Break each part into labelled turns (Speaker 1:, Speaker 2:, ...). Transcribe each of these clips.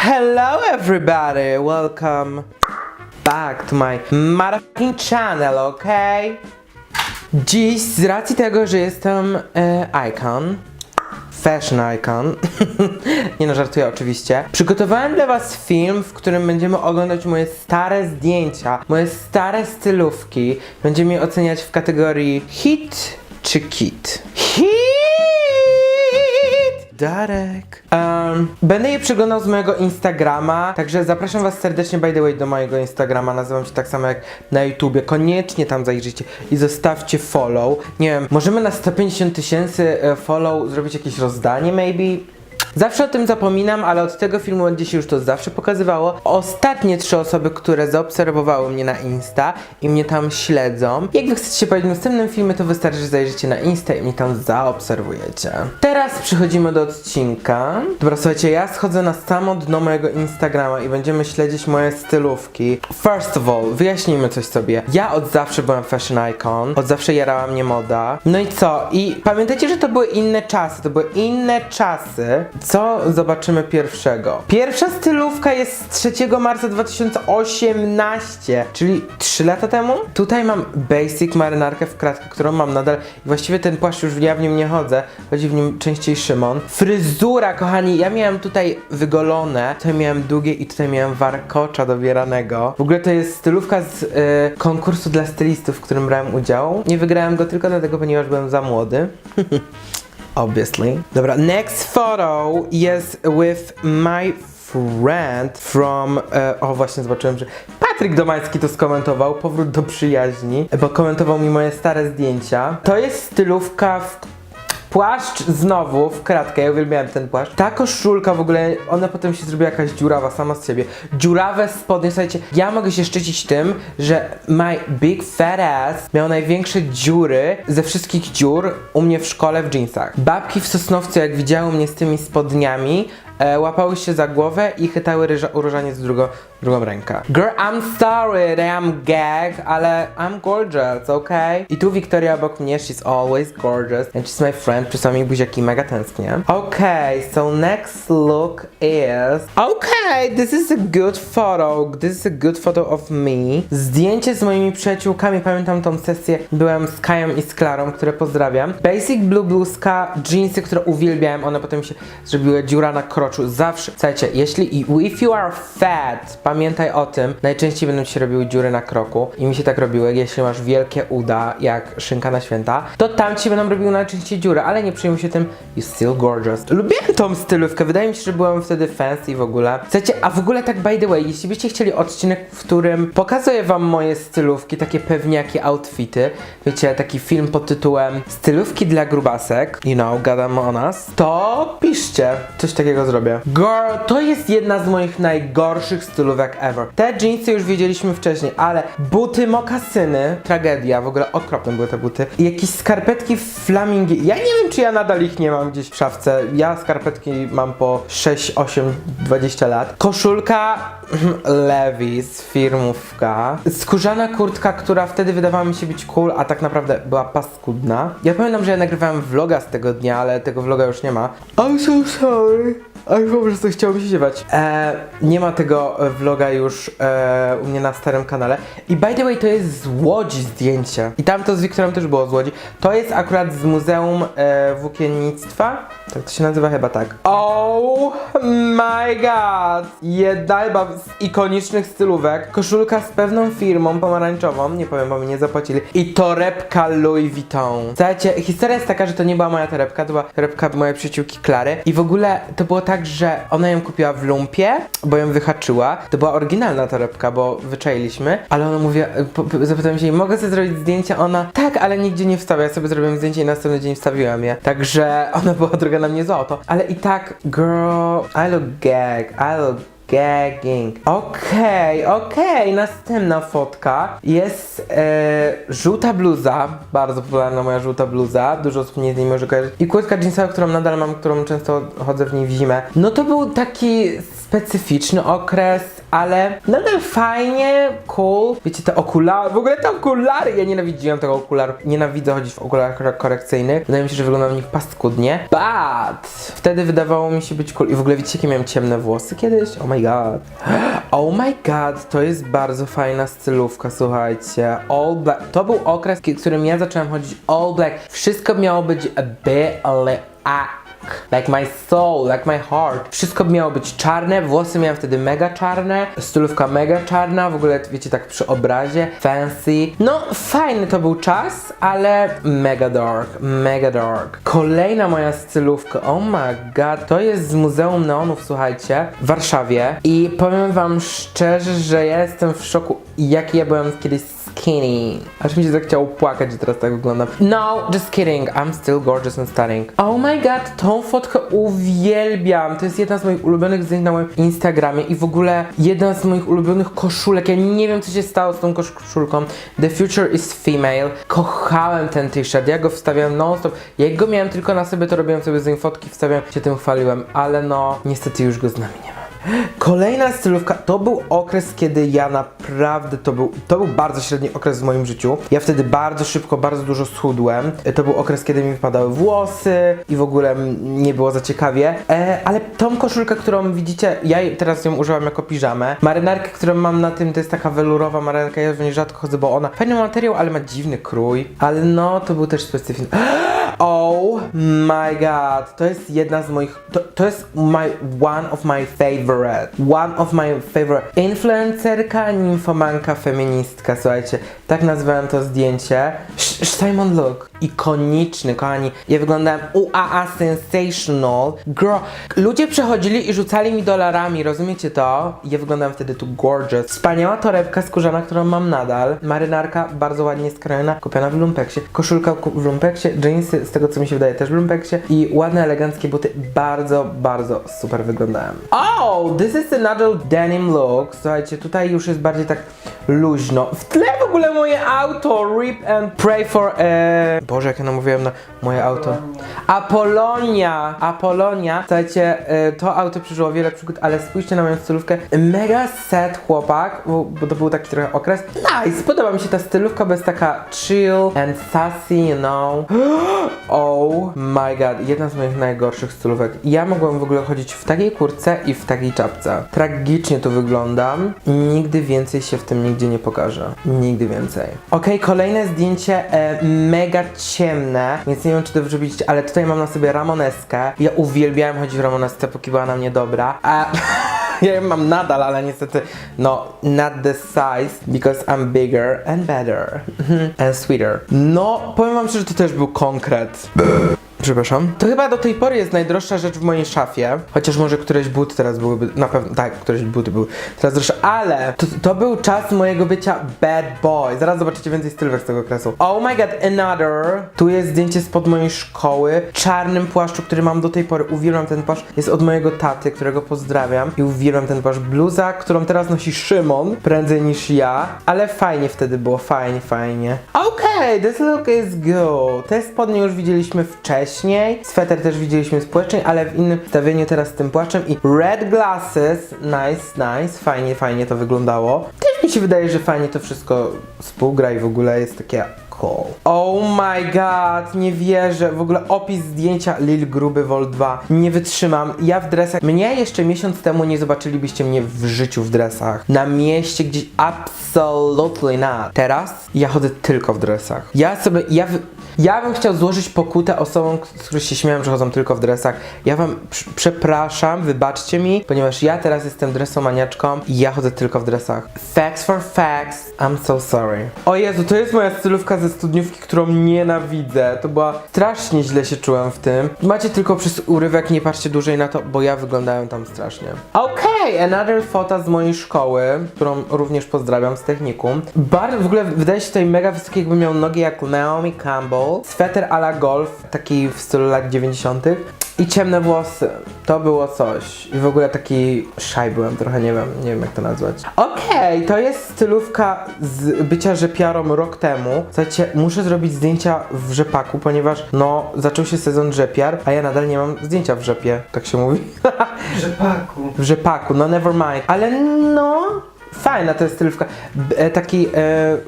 Speaker 1: Hello everybody, welcome back to my motherfucking channel, okay? Dziś z racji tego, że jestem e, icon, fashion icon, nie no żartuję oczywiście, przygotowałem dla was film, w którym będziemy oglądać moje stare zdjęcia, moje stare stylówki. Będziemy je oceniać w kategorii hit czy kit. Hit! Darek. Em, będę je przeglądał z mojego Instagrama, także zapraszam was serdecznie by the way do mojego Instagrama, nazywam się tak samo jak na YouTubie, koniecznie tam zajrzyjcie i zostawcie follow. Nie wiem, możemy na 150 tysięcy e, follow zrobić jakieś rozdanie maybe? Zawsze o tym zapominam, ale od tego filmu będzie się już to zawsze pokazywało. Ostatnie trzy osoby, które zaobserwowały mnie na Insta i mnie tam śledzą. Jak wy chcecie pojawić w następnym filmie, to wystarczy, że zajrzycie na Insta i mnie tam zaobserwujecie. Teraz przechodzimy do odcinka. Dobra, słuchajcie, ja schodzę na samo dno mojego Instagrama i będziemy śledzić moje stylówki. First of all, wyjaśnijmy coś sobie. Ja od zawsze byłem fashion icon, od zawsze jarała mnie moda. No i co? I pamiętajcie, że to były inne czasy, to były inne czasy. Co zobaczymy pierwszego? Pierwsza stylówka jest z 3 marca 2018, czyli 3 lata temu. Tutaj mam basic marynarkę w kratkę, którą mam nadal i właściwie ten płaszcz już ja w nim nie chodzę, chodzi w nim częściej Szymon. Fryzura, kochani, ja miałem tutaj wygolone, tutaj miałem długie i tutaj miałem warkocza dobieranego. W ogóle to jest stylówka z y, konkursu dla stylistów, w którym brałem udział. Nie wygrałem go tylko dlatego, ponieważ byłem za młody. Obviously. Dobra, next photo jest with my friend from... E, o, właśnie zobaczyłem, że Patryk Domański to skomentował, powrót do przyjaźni, bo komentował mi moje stare zdjęcia. To jest stylówka w Płaszcz znowu w kratkę, ja uwielbiałem ten płaszcz. Ta koszulka w ogóle, ona potem się zrobiła jakaś dziurawa sama z siebie. Dziurawe spodnie, słuchajcie, ja mogę się szczycić tym, że my big fat ass miał największe dziury ze wszystkich dziur u mnie w szkole w jeansach. Babki w Sosnowcu, jak widziały mnie z tymi spodniami, e, łapały się za głowę i chytały ryża, uróżaniec w drugą, drugą rękę. Girl, I'm sorry I'm gag, ale I'm gorgeous, okay? I tu Wiktoria obok mnie, she's always gorgeous and she's my friend, przysłała mi buziaki, mega tęsknię. Okay, so next look is... Okay, this is a good photo, this is a good photo of me. Zdjęcie z moimi przyjaciółkami, pamiętam tą sesję, byłem z Kają i z Klarą, które pozdrawiam. Basic blue bluzka, jeansy, które uwielbiałem, one potem się zrobiły dziura na zawsze. Słuchajcie, jeśli if you are fat, pamiętaj o tym, najczęściej będą się robiły dziury na kroku i mi się tak robiły, jeśli masz wielkie uda, jak szynka na święta, to tam ci będą robiły najczęściej dziury, ale nie przejmuj się tym, you still gorgeous. Lubiłem tą stylówkę, wydaje mi się, że byłem wtedy fancy w ogóle. Słuchajcie, a w ogóle tak by the way, jeśli byście chcieli odcinek, w którym pokazuję wam moje stylówki, takie pewniaki, outfity, wiecie, taki film pod tytułem Stylówki dla grubasek, you know, gadam o nas, to piszcie, coś takiego zrobię. Girl, to jest jedna z moich najgorszych stylówek ever. Te jeansy już wiedzieliśmy wcześniej, ale buty mokasyny, tragedia, w ogóle okropne były te buty. I jakieś skarpetki flamingi, ja nie wiem, czy ja nadal ich nie mam gdzieś w szafce. Ja skarpetki mam po 6, 8, 20 lat. Koszulka Levi's, firmówka. Skórzana kurtka, która wtedy wydawała mi się być cool, a tak naprawdę była paskudna. Ja pamiętam, że ja nagrywałem vloga z tego dnia, ale tego vloga już nie ma. I'm so sorry. Ale po prostu chciało mi się ziewać. E, nie ma tego e, vloga już e, u mnie na starym kanale. I by the way, to jest z Łodzi zdjęcie. I tam to z Wiktorem też było z Łodzi. To jest akurat z Muzeum e, Włókiennictwa. Tak to się nazywa chyba tak. Oh my god! Jedna chyba z ikonicznych stylówek. Koszulka z pewną firmą pomarańczową, nie powiem, bo mi nie zapłacili. I torebka Louis Vuitton. Słuchajcie, historia jest taka, że to nie była moja torebka, to była torebka mojej przyjaciółki Klary. I w ogóle to było tak, że ona ją kupiła w lumpie, bo ją wyhaczyła. To była oryginalna torebka, bo wyczailiśmy. Ale ona mówi, po- zapytałem się jej, mogę sobie zrobić zdjęcie? Ona, tak, ale nigdzie nie wstawia. Ja sobie zrobiłem zdjęcie i następny dzień wstawiłam je. Także ona była droga na mnie za. Ale i tak, girl, I look gag, I look gagging. Okej, okej, następna fotka jest e, żółta bluza, bardzo popularna moja żółta bluza, dużo osób mnie z niej może kojarzyć. I kurtka jeansowa, którą nadal mam, którą często chodzę w niej w zimę. No to był taki specyficzny okres. Ale nadal fajnie, cool. Wiecie, te okulary, w ogóle te okulary, ja nienawidziłem tego okularu. Nienawidzę chodzić w okularach kore- korekcyjnych. Wydaje mi się, że wyglądam w nich paskudnie. But wtedy wydawało mi się być cool. I w ogóle widzicie, jakie miałem ciemne włosy kiedyś? Oh my god. Oh my god, to jest bardzo fajna stylówka, słuchajcie. All black. To był okres, w którym ja zacząłem chodzić all black. Wszystko miało być a bit like Like my soul, like my heart. Wszystko miało być czarne, włosy miałem wtedy mega czarne, stylówka mega czarna, w ogóle wiecie tak przy obrazie, fancy. No fajny to był czas, ale mega dark, mega dark. Kolejna moja stylówka, oh my god, to jest z Muzeum Neonów, słuchajcie, w Warszawie i powiem wam szczerze, że ja jestem w szoku, jaki ja byłem kiedyś skinny. Aż mi się zachciało płakać, że teraz tak wyglądam. No, just kidding. I'm still gorgeous and stunning. Oh my god, tą fotkę uwielbiam. To jest jedna z moich ulubionych zdjęć na moim Instagramie i w ogóle jedna z moich ulubionych koszulek. Ja nie wiem, co się stało z tą kosz- koszulką. The future is female. Kochałem ten t-shirt. Ja go wstawiałem non-stop. Jak go miałem tylko na sobie, to robiłem sobie z nim fotki, wstawiałem, się tym chwaliłem. Ale no, niestety już go z nami nie ma. Kolejna stylówka to był okres, kiedy ja naprawdę to był, to był bardzo średni okres w moim życiu. Ja wtedy bardzo szybko, bardzo dużo schudłem. To był okres, kiedy mi wypadały włosy i w ogóle nie było za ciekawie. E, ale tą koszulkę, którą widzicie, ja teraz ją używam jako piżamę. Marynarkę, którą mam na tym, to jest taka welurowa marynarka, ja w niej rzadko chodzę, bo ona fajny materiał, ale ma dziwny krój. Ale no, to był też specyficzny. Oh my god, to jest jedna z moich, to, to jest my, one of my favorite, one of my favorite. Influencerka, nimfomanka, feministka, słuchajcie, tak nazwałem to zdjęcie. Simon Look, ikoniczny, kochani, ja wyglądałem UAA sensational, girl, ludzie przechodzili i rzucali mi dolarami, rozumiecie to? Ja wyglądałem wtedy tu gorgeous. Wspaniała torebka skórzana, którą mam nadal, marynarka bardzo ładnie skrojona, kupiona w lumpeksie, koszulka w lumpeksie, jeansy, z tego co mi się wydaje, też w lumpeksie. I ładne, eleganckie buty, bardzo, bardzo super wyglądałem. Oh, this is another denim look, słuchajcie, tutaj już jest bardziej tak luźno. W tle w ogóle moje auto, Rip and Pray for, e... Boże, jak ja namówiłem na moje auto. Apolonia, Apolonia. Słuchajcie, e, to auto przeżyło wiele przygód, ale spójrzcie na moją stylówkę. Mega set chłopak, bo, bo to był taki trochę okres. Nice, podoba mi się ta stylówka, bo jest taka chill and sassy, you know. Oh my god, jedna z moich najgorszych stylówek. Ja mogłem w ogóle chodzić w takiej kurtce i w takiej czapce. Tragicznie tu wyglądam. Nigdy więcej się w tym nigdzie nie pokażę. Nigdy więcej. Okej, kolejne zdjęcie e, mega ciemne, więc nie wiem czy dobrze widzicie, ale tutaj mam na sobie Ramoneskę. Ja uwielbiałem chodzić w Ramonesce, póki była na mnie dobra. A ja ją mam nadal, ale niestety, no, not the size, because I'm bigger and better. Mhm, and sweeter. No, powiem wam szczerze, to też był konkret. Przepraszam. To chyba do tej pory jest najdroższa rzecz w mojej szafie. Chociaż może któreś buty teraz byłyby. Na pewno tak, któreś buty były teraz droższe, ale to, to był czas mojego bycia bad boy. Zaraz zobaczycie więcej stylówek z tego okresu. Oh my god, another. Tu jest zdjęcie spod mojej szkoły. Czarnym płaszczu, który mam do tej pory. Uwielbiam ten płaszcz. Jest od mojego taty, którego pozdrawiam. I uwielbiam ten płaszcz. Bluza, którą teraz nosi Szymon, prędzej niż ja. Ale fajnie wtedy było, fajnie, fajnie. Okej, this look is good. Te spodnie już widzieliśmy wcześniej. Sweter też widzieliśmy z płaszczem, ale w innym stawieniu teraz z tym płaczem. I red glasses. Nice, nice. Fajnie, fajnie to wyglądało. Też mi się wydaje, że fajnie to wszystko współgra i w ogóle jest takie. Oh my god, nie wierzę. W ogóle opis zdjęcia Lil Gruby Vol 2. Nie wytrzymam. Ja w dresach. Mnie jeszcze miesiąc temu nie zobaczylibyście mnie w życiu w dresach. Na mieście gdzieś absolutely not. Teraz ja chodzę tylko w dresach. Ja sobie, ja. Ja bym chciał złożyć pokutę osobom, z których się śmiałem, że chodzą tylko w dresach. Ja wam pr- przepraszam, wybaczcie mi, ponieważ ja teraz jestem dresomaniaczką i ja chodzę tylko w dresach. Facts for facts, I'm so sorry. O Jezu, to jest moja stylówka ze studniówki, którą nienawidzę. To była strasznie źle się czułem w tym. Macie tylko przez urywek, nie patrzcie dłużej na to, bo ja wyglądałem tam strasznie. Okej, another photo z mojej szkoły, którą również pozdrawiam z technikum. Bardzo, w ogóle wydaje się tutaj mega wysoki, jakby miał nogi jak Naomi Campbell. Sweter a la golf, taki w stylu lat 90. i ciemne włosy. To było coś. I w ogóle taki szaj byłem, trochę nie wiem, nie wiem jak to nazwać. Okej, to jest stylówka z bycia rzepiarą rok temu. Słuchajcie, muszę zrobić zdjęcia w rzepaku, ponieważ no, zaczął się sezon rzepiar, a ja nadal nie mam zdjęcia w rzepie, tak się mówi.
Speaker 2: Rzepaku.
Speaker 1: w rzepaku, no never mind. Ale no, fajna to jest stylówka. E, taki e,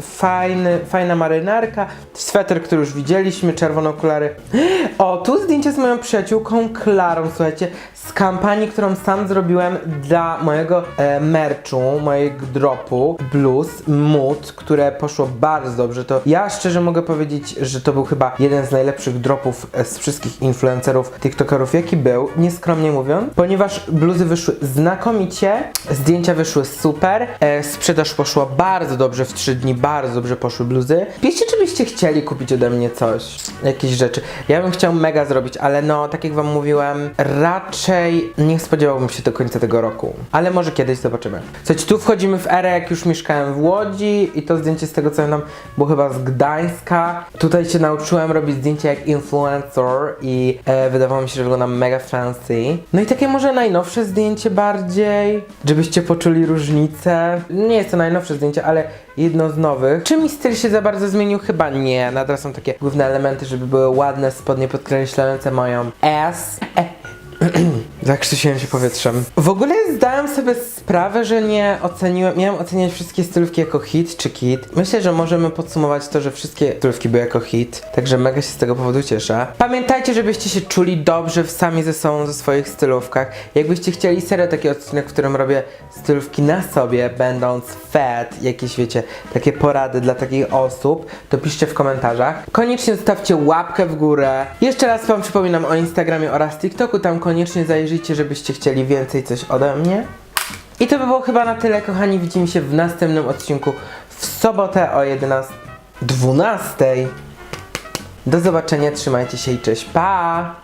Speaker 1: fajny, fajna marynarka, sweter, który już widzieliśmy, czerwone okulary. O, tu zdjęcie z moją przyjaciółką Klarą, słuchajcie, z kampanii, którą sam zrobiłem dla mojego e, merchu, mojego dropu, blues, mood, które poszło bardzo dobrze. To ja szczerze mogę powiedzieć, że to był chyba jeden z najlepszych dropów e, z wszystkich influencerów, tiktokerów, jaki był, nieskromnie mówiąc, ponieważ bluzy wyszły znakomicie, zdjęcia wyszły super, e, sprzedaż poszła bardzo dobrze w 3 dni, bardzo dobrze poszły bluzy. Piszcie, czy byście chcieli kupić ode mnie coś, jakieś rzeczy. Ja bym chciał mega zrobić, ale no, tak jak wam mówiłem, raczej nie spodziewałbym się do końca tego roku. Ale może kiedyś zobaczymy. Słuchajcie, tu wchodzimy w erę, jak już mieszkałem w Łodzi i to zdjęcie z tego co pamiętam było chyba z Gdańska. Tutaj się nauczyłem robić zdjęcia jak influencer i e, wydawało mi się, że wyglądam mega fancy. No i takie może najnowsze zdjęcie bardziej, żebyście poczuli różnicę. Nie jest to najnowsze zdjęcie, ale jedno z nowych. Czy mi styl się za bardzo zmienił? Chyba nie. Nadal są takie główne elementy, żeby były ładne spodnie podkreślające moją S. E. Zakrzysiłem się powietrzem. W ogóle zdałem sobie sprawę, że nie oceniłem. Miałem oceniać wszystkie stylówki jako hit czy kit. Myślę, że możemy podsumować to, że wszystkie stylówki były jako hit. Także mega się z tego powodu cieszę. Pamiętajcie, żebyście się czuli dobrze sami ze sobą ze swoich stylówkach. Jakbyście chcieli serio taki odcinek, w którym robię stylówki na sobie, będąc fat, jakieś wiecie, takie porady dla takich osób, to piszcie w komentarzach. Koniecznie zostawcie łapkę w górę. Jeszcze raz wam przypominam o Instagramie oraz TikToku, tam koniecznie zajrzyjcie, żebyście chcieli więcej coś ode mnie. I to by było chyba na tyle, kochani. Widzimy się w następnym odcinku w sobotę o 11. 12. Do zobaczenia, trzymajcie się i cześć. Pa!